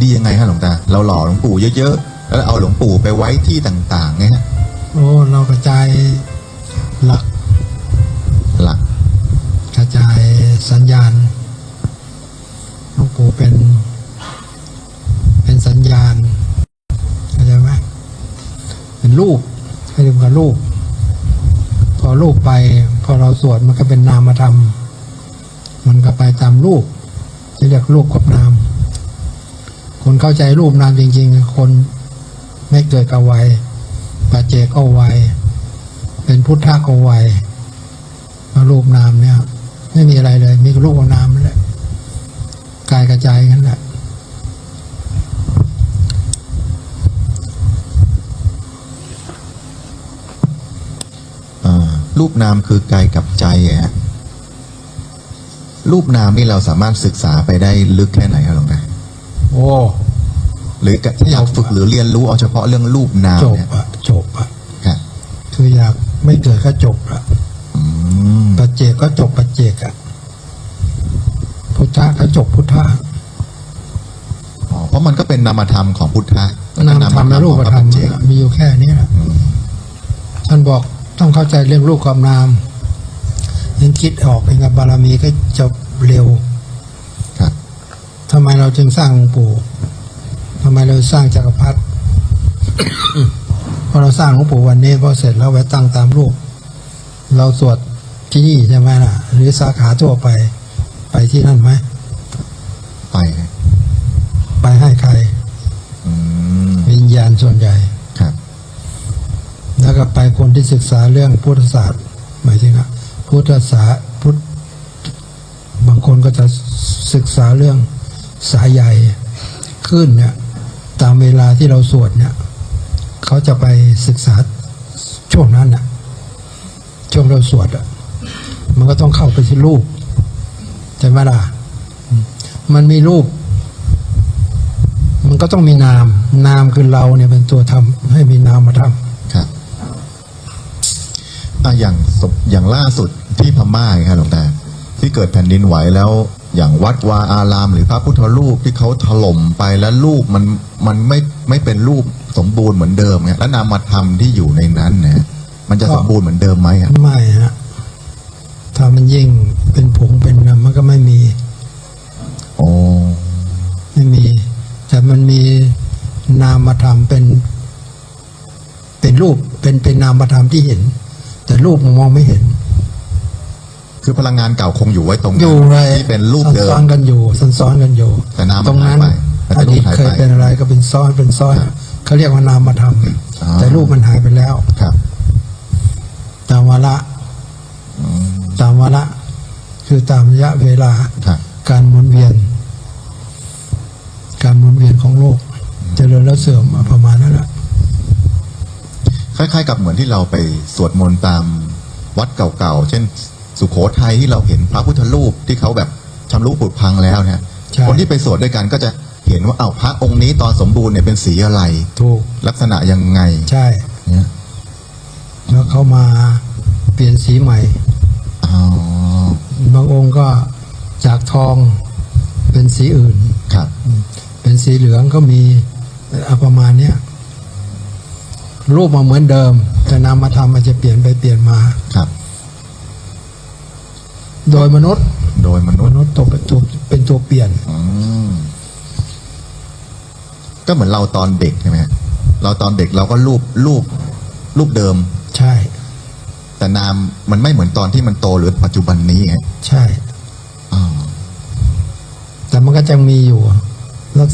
ดียังไงฮะหลวงตา เราหล่อหลวงปู่เยอะๆ แล้วเอาหลวงปู่ไปไว้ที่ต่างๆไงฮะ โอ้เรากระจายหลักหลัก กระจายสัญญาณหลวงปู่เป็น เป็นสัญญาณเข้าใจไหมเป็นรูปให้ดูกับรูป พอรูปไป พอเราสวดมันก็เป็นนามธรรม มันก็ไปตามรูปจะเรียกรูปกับนาม คนเข้าใจรูปนามจริง ๆ คนไม่เกิดกวัยปัจเจกก็วัยเป็นพุทธะก็วัยรูปนามเนี่ย ไม่มีอะไรเลย มีรูปนามนั่นแหละกายกระจายกันแหละอ่ารูปนามคือกายกับใจอะฮะรูปนามนี่เราสามารถศึกษาไปได้ลึกแค่ไหนครับหลวง โอ้หรืออยากฝึกหรือเรียนรู้เอาเฉพาะเรื่องรูปนามจบเนี่ยอะจบอะครับคืออยากไม่เกิดก็จบอะอืมปัจเจกก็จบปัจเจกอะพุทธะก็จบพุทธะ อ๋อเพราะมันก็เป็นนามธรรมของพุทธะแล้วนาก็มธรรมและรูปของธรรมปัจเจกอะมีอยู่แค่นี้แหละอืมท่านบอกต้องเข้าใจเรื่องรูปกับนามยังคิดออกเป็นกับบารมีก็จะเร็วครับ ทำไมเราจึงสร้างองค์ปู่ทำไมเราสร้างจักรพรรดิพอเราสร้างหลวงปู่วันนี้พอเสร็จแล้วไว้ตั้งตามรูป เราสวดที่นี่ใช่ไหมล่ะ หรือสาขาทั่วไป ไปที่นั่นไหมไป ไปให้ใครอืมวิญญาณส่วนใหญ่ครับ แล้วก็ไปคนที่ศึกษาเรื่องพุทธศาสตร์หมายถึงว่าพุทธศาสตร์พุทธบางคนก็จะศึกษาเรื่อง สายใหญ่ขึ้นเนี่ยตามเวลาที่เราสวดเนี่ยเขาจะไปศึกษาช่วงนั้นน่ะช่วงเราสวดอะมันก็ต้องเข้าไปที่รูปใช่ไหมล่ะมันมีรูป มันก็ต้องมีนาม นามคือเราเนี่ยเป็นตัวทำให้มีนามมาทำครับอะอย่างอย่างล่าสุดที่พม่าครับหลวงตาที่เกิดแผ่นดินไหวแล้ว อย่างวัดวาอาราม หรือพระพุทธรูปที่เขาถล่มไปแล้วรูปมันมันไม่ไม่เป็นรูปสมบูรณ์เหมือนเดิมไงแล้วนามธรรมที่อยู่ในนั้นเนี่ยมันจะสมบูรณ์เหมือนเดิมไหมอะไม่ฮะถ้ามันยิ่งเป็นผงเป็นน้ำมันก็ไม่มีโอ้ไม่มี แต่มันมีนามธรรมเป็น เป็นรูปเป็นเป็นนามธรรมที่เห็น แต่รูปมันมองไม่เห็น คือพลังงานเก่าคงอยู่ไว้ตรงอนั้นยู่เลยที่เป็นรูปเดิม ซ้อนๆกันอยู่ซ้อนๆกันอยู่แต่นามมันตรงนั้นหายไปแต่อรูปดีตหายไปเคยเป็นอะไรก็เป็นซ้อนเป็นซ้อนครับเขาเรียกว่านามธรรมอ๋อแต่รูปมันหายไปแล้ว ครับ ตามวาระอืมตามวาระคือตามระยะเวลา ครับ การหมุนเวียน การหมุนเวียนของโลกเจริญแล้วเสื่อมประมาณนั้นแหละคล้ายๆ กับเหมือนที่เราไปสวดมนต์ตามวัดเก่าๆ เช่น สุโขทัยที่เราเห็นพระพุทธรูปที่เขาแบบชำรุผุพังแล้วเนี่ยใช่ คนที่ไปสวดด้วยกันก็จะเห็นว่าเอ้าพระองค์นี้ตอนสมบูรณ์เนี่ยเป็นสีอะไร ถูกลักษณะยังไงใช่ เนี่ยแล้วเขามาเปลี่ยนสีใหม่ อ๋อบางองค์ก็จากทองเป็นสีอื่น ครับ เป็นสีเหลืองก็มีเอาประมาณเนี้ยรูปมาเหมือนเดิม แต่นามธรรมมันจะเปลี่ยนไปเปลี่ยนมา ครับ โดยมนุษย์ โดยมนุมษย์นุษย์ตกเป็นตัวเป็นตัวเปลี่ยน อืมก็เหมือนเราตอนเด็กใช่ไหมฮะเราตอนเด็กเราก็รูปรูปรูปเดิม ใช่ แต่นามมันไม่เหมือนตอนที่มันโตหรือปัจจุบันนี้ไงใช่อ๋อแต่มันก็ยังมีอยู่แล้ว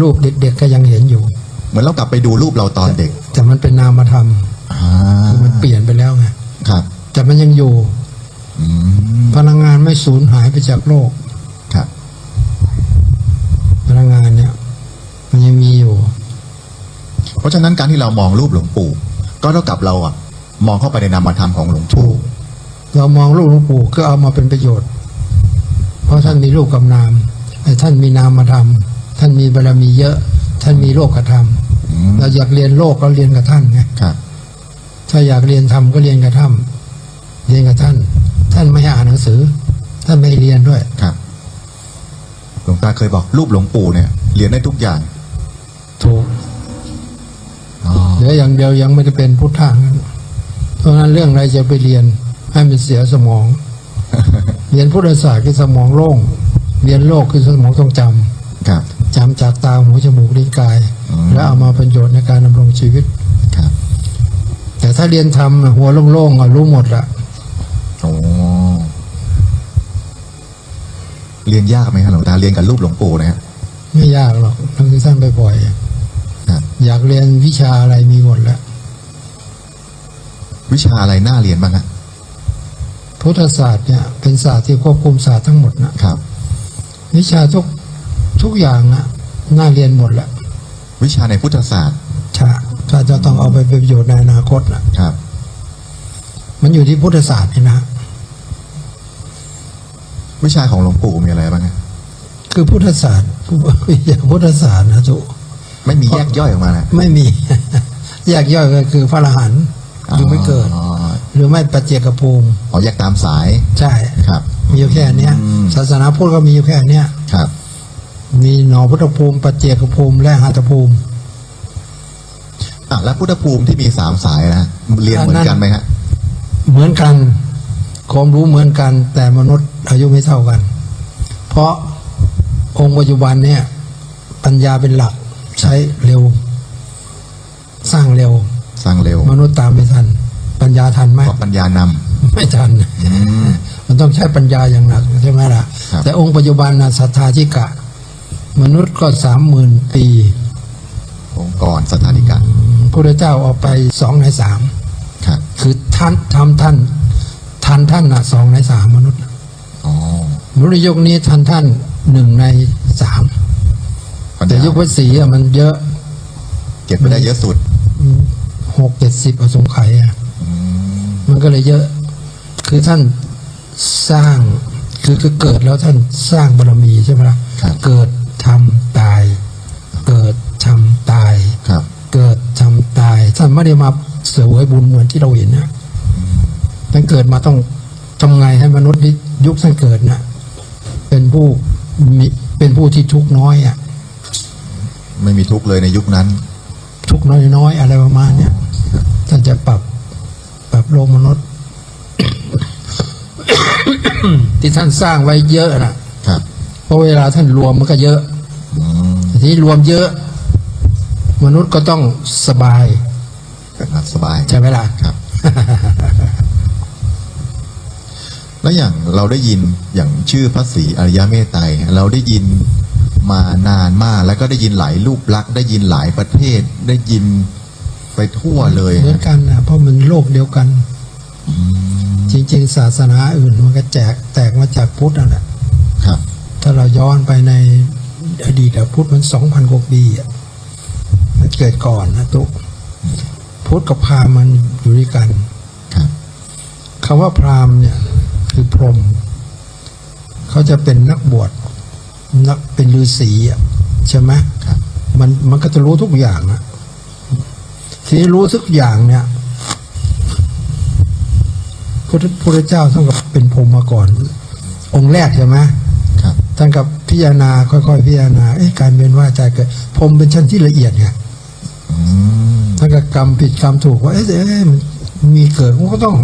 รูปเด็กๆก็ยังเห็นอยู่ เหมือนเรากลับไปดูรูปเราตอนเด็กแต่มันเป็นนามธรรมอ่าคือมันเปลี่ยนไปแล้วไงครับ แต่มันยังอยู่อืม พลังงานไม่สูญหายไปจากโลกครับ พลังงานเนี่ย มันยังมีอยู่ เพราะฉะนั้นการที่เรามองรูปหลวงปู่ ก็เท่ากับเราอะ มองเข้าไปในนามธรรมของหลวงถูปู่กเรามองรูปหลวงปู่ก็เอามาเป็นประโยชน์ เพราะท่านมีรูปกับนามไอ้ท่านมีนามธรรม ท่านมีบารมีเยอะ ท่านมีโลกธรรมอืมเราอยากเรียนโลกก็เรียนกับท่านไงครับถ้าอยากเรียนธรรมก็เรียนกับท่านเรียนกับท่าน ท่านไม่ให้อ่านหนังสือ ท่านไม่ให้เรียนด้วย ครับ หลวงงตาเคยบอกรูปหลวงปู่เนี่ยเรียนได้ทุกอย่างถูกอ๋อเหลืออย่างเดียวยังไม่ได้เป็นพุทธะนั้นเพราะฉะนั้นเรื่องอะไรจะไปเรียนให้มันเสียสมอง เรียนพุทธศาสตร์คือสมองโล่ง เรียนโลกคือสมองต้องจำครับจำจากตาหูจมูกลิ้นกายอืมแล้วเอามาเป็นประโยชน์ในการดำรงชีวิตครับ แต่ถ้าเรียนทำหัวโล่งๆอะรู้หมดละ โอ้ เรียนยากไหมครับหลวงตาเรียนกับรูปหลวงปู่นะฮะไม่ยากหรอกทั้งที่ท่านไปปล่อยครับอยากเรียนวิชาอะไรมีหมดแล้ววิชาอะไรน่าเรียนบ้างฮะพุทธศาสตร์เนี่ยเป็นศาสตร์ที่ควบคุมศาสตร์ทั้งหมดนะครับ วิชาทุกทุกอย่างอะน่าเรียนหมดแหละวิชาในพุทธศาสตร์ชาถ้าจะต้องเอาไปเป็นประโยชน์ในอนาคตนะครับ มันอยู่ที่พุทธศาสตร์นี่นะ วิชาของหลวงปู่มีอะไรบ้างฮะคือพุทธศาสตร์วิชาพุทธศาสตร์นะจุไม่มีแยกย่อยออกมานะไม่มี แยกย่อยก็คือพระอรหันต์ยังไม่เกิดอ๋อหรือไม่ปัจเจกภูมิอ๋อแยกตามสาย ใช่ครับ มีอยู่แค่เนี้ยอืมศาสนาพุทธก็มีอยู่แค่เนี้ยครับ มีหนอพุทธภูมิปัจเจกภูมิ และหัตถภูมิอะแล้วพุทธภูมิที่มีสามสายนะฮะเรียนเหมือนกันไหมฮะเหมือนกัน ความรู้เหมือนกันแต่มนุษย์อายุไม่เท่ากัน เพราะองค์ปัจจุบันเนี่ยปัญญาเป็นหลักใช้เร็ว สร้างเร็ว สร้างเร็ว มนุษย์ตามไม่ทัน ปัญญาทันไหมเพราะปัญญานำไม่ทันมันต้องใช้ปัญญาอย่างหนักใช่ไหมล่ะครับแต่องค์ปัจจุบันนะศรัทธาธิกะ มนุษย์ก็สามหมื่นปี องค์กรสถานิกาพระเจ้าเอาไปสองในสามครับคือท่านทำท่าน ทันท่านนะสองในสามมนุษย์อ๋อมนุษย์ยุคนี้ทันท่านหนึ่งในสามปัญแต่ญายุคพระศรีอะมันเยอะ เก็บไม่ได้เยอะสุดหกเจ็ดสิบอสงไขยอะอืมมันก็เลยเยอะ คือท่านสร้าง คือคือเกิดแล้วท่านสร้างบารมีใช่ไหมล่ะครับเกิดทำตาย เกิดทำตายครับเกิดทำตาย ท่านไม่ได้มาเสวยบุญเหมือนที่เราเห็นนะ ท่านเกิดมาต้องทำไงให้มนุษย์ที่ยุคท่านเกิดนะเป็นผู้มีเป็นผู้ที่ทุกข์น้อยอะ ไม่มีทุกข์เลยในยุคนั้น ทุกข์น้อยๆอะไรประมาณเนี้ยท่านจะปรับปรับโลกมนุษย์ ที่ท่านสร้างไว้เยอะนะครับเพราะเวลาท่านรวมมันก็เยอะอืมทีนี้รวมเยอะ มนุษย์ก็ต้องสบายแบบนั้นสบายใช่ไหมล่ะครับ แล้วอย่างเราได้ยินอย่างชื่อพระศรีอริยเมตไตรเราได้ยินมานานมากแล้วก็ได้ยินหลายรูปลักษณ์ได้ยินหลายประเทศได้ยินไปทั่วเลยเหมือนกันนะเพราะมันโลกเดียวกัน จริง ๆ ศาสนาอื่นมันก็แจกแตกมาจากพุทธนั่นแหละครับ ถ้าเราย้อนไปในอดีตอะพุทธมันสองพันกว่าปีอะมันเกิดก่อนนะตุกพุทธกับพราหมณ์มันอยู่ด้วยกันครับคำว่าพราหมณ์เนี่ย คือพรหมเขาจะเป็นนักบวชนักเป็นฤาษีอะใช่ไหมครับมันมันก็จะรู้ทุกอย่างอะทีนี้รู้ทุกอย่างเนี่ยพระพุทธเจ้าท่านก็เป็นพรหมมาก่อน องค์แรกใช่ไหมครับท่านกับพิจารณาค่อยๆพิจารณาเอ๊ะการเวียนว่ายใจเกิดพรหมเป็นชั้นที่ละเอียดไงอืมท่านก็กรรมผิดกรรมถูกว่าเอ๊ะเอ๊ะมันมีเกิดมันก็ต้อง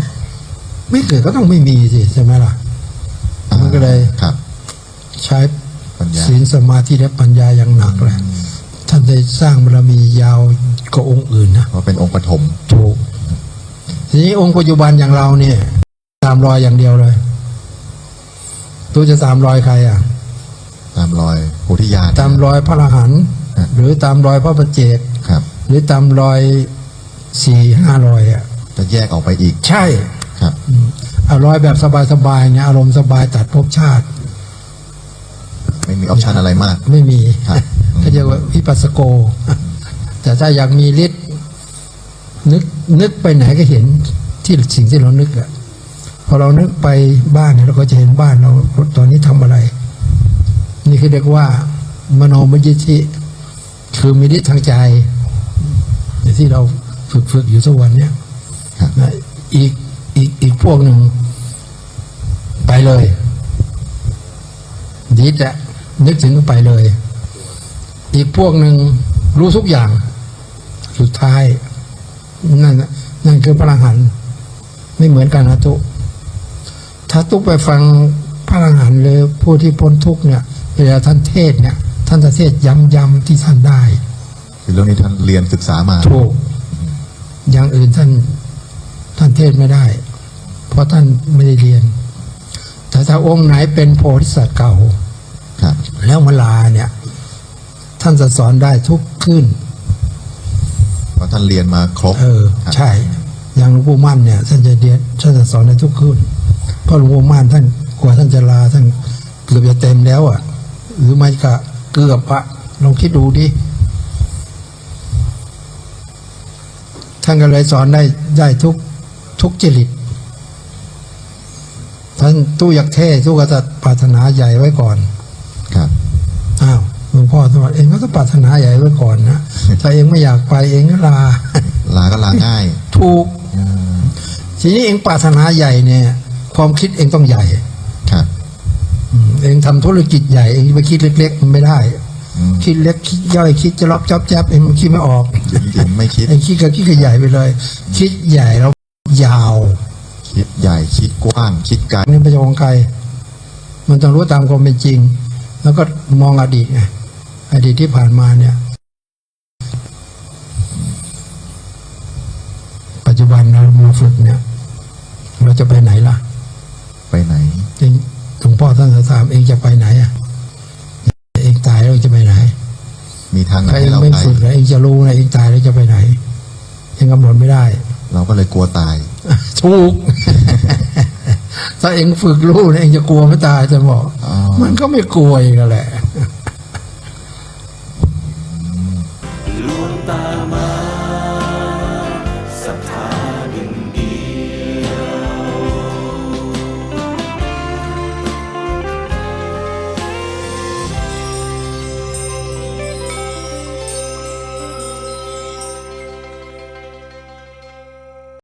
ไม่เกิดก็ต้องไม่มีสิใช่ไหมล่ะ มันก็เลยครับใช้ปัญญาศีลสมาธิและปัญญาอย่างหนักเลยท่านได้สร้างบารมียาวกว่าองค์อื่นนะเพราะเป็นองค์ปฐมถูกทีนี้องค์ปัจจุบันอย่างเราเนี่ยตามรอยอย่างเดียวเลยตัวจะตามรอยใครอะ ตามรอยโพธิญาณตามรอยพระอรหันต์ฮะหรือตามรอยพระประเจกครับ หรือตามรอยสี่ห้ารอยอะจะแยกออกไปอีก ใช่ครับ เอารอยแบบสบายๆเนี่ยอารมณ์สบายตัดภพชาติ ไม่มีออปชันอะไรมาก ไม่มีครับเขาเรียกว่าวิปัสสโก แต่ถ้าอยากมีฤทธิ์นึกนึกไปไหนก็เห็นที่สิ่งที่เรานึกอะพอเรานึกไปบ้านเนี่ยเราก็จะเห็นบ้านเราตอนนี้ทำอะไร นี่คือเรียกว่า มโนมยิทธิคือมีฤทธิ์ทางใจอย่างที่เราฝึกฝึกอยู่ทุกวันเนี้ยครับนะอีก อีกอีกพวกหนึ่ง ไปเลยดิดอะนึกถึงก็ไปเลย อีกพวกหนึ่งรู้ทุกอย่าง สุดท้าย นั่นน่ะนั่นคือพระอรหันต์ไม่เหมือนกันนะทุกถ้าทุกไปฟังพระอรหันต์หรือผู้ที่พ้นทุกข์เนี่ยเวลาท่านเทศน์เนี่ย ท่านจะเทศน์ย้ำๆที่ท่านได้คือเรื่องนี้ท่านเรียนศึกษามาถูกอย่างอื่นท่านท่านเทศไม่ได้ เพราะท่านไม่ได้เรียน แต่ถ้าองค์ไหนเป็นโพธิสัตว์เก่าครับแล้วเวลาเนี่ย ท่านจะสอนได้ทุกขึ้น เพราะท่านเรียนมาครบ เออครับใช่ อย่างหลวงปู่มั่นเนี่ยท่านจะเรียนท่านจะสอนได้ทุกขึ้น เพราะหลวงปู่มั่นท่านกว่าท่านจะลาท่านเกือบจะเต็มแล้วอะ หรือไม่ก็เกือบอะลองคิดดูดิท่านก็เลยสอนได้ได้ทุกทุกจริต ท่านตู้อยากเท่ตู้ก็จะปรารถนาใหญ่ไว้ก่อน ครับ อ้าวหลวงพ่อสวัสดิ์เองก็ต้องปรารถนาใหญ่ไว้ก่อนนะ ถ้าเองไม่อยากไปเองก็ลา ลาก็ลาง่าย ถูกอืมทีนี้เองปรารถนาใหญ่เนี่ย ความคิดเองต้องใหญ่ ครับอืมเองทำธุรกิจใหญ่เองไปคิดเล็ก ๆ มันไม่ได้อืมคิดเล็กคิดย่อยคิดจะรับจับแจ๊บเองมันคิดไม่ออกหยิมหยิมไม่คิด เองคิดกับคิดกับใหญ่ไปเลย คิดใหญ่แล้วยาว คิดใหญ่คิดกว้าง คิดไกลนี่ไม่ใช่ของใคร มันต้องรู้ตามความเป็นจริง แล้วก็มองอดีตไงอดีตที่ผ่านมาเนี่ย ปัจจุบันเรามาฝึกเนี่ย เราจะไปไหนล่ะ ไปไหนเองหลวงพ่อท่านจะถามเองจะไปไหนอะเองตายแล้วเองจะไปไหน มีทางไหนถ้าเอให้งเราไม่ไปฝึกนะเองจะรู้นะเองตายแล้วจะไปไหนเองกำหนดไม่ได้ เราก็เลยกลัวตายถูกถ้าเองฝึกรู้นะเองจะกลัวไม่ตายจะบอกอ๋อมันก็ไม่กลัวเองนั่นแหละ